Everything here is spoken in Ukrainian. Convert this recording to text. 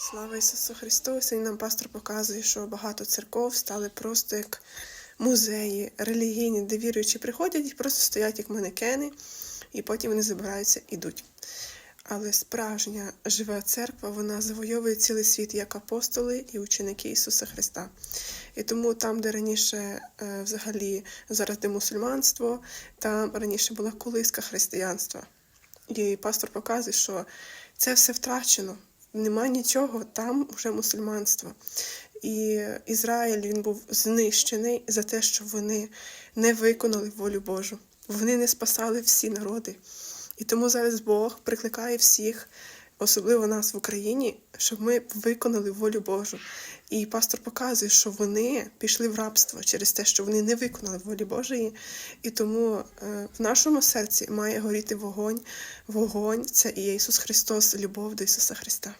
Слава Ісусу Христу! Сьогодні нам пастор показує, що багато церков стали просто як музеї релігійні, де віруючі приходять і просто стоять як манекени, і потім вони забираються ідуть. Але справжня жива церква вона завойовує цілий світ як апостоли і ученики Ісуса Христа. І тому там, де раніше е, взагалі зараз де мусульманство, там раніше була колиска християнства. І пастор показує, що це все втрачено. Нема нічого, там вже мусульманство. І Ізраїль він був знищений за те, що вони не виконали волю Божу. Вони не спасали всі народи. І тому зараз Бог прикликає всіх, особливо нас в Україні, щоб ми виконали волю Божу. І пастор показує, що вони пішли в рабство через те, що вони не виконали волі Божої. І тому е, в нашому серці має горіти вогонь. Вогонь це і Ісус Христос, любов до Ісуса Христа.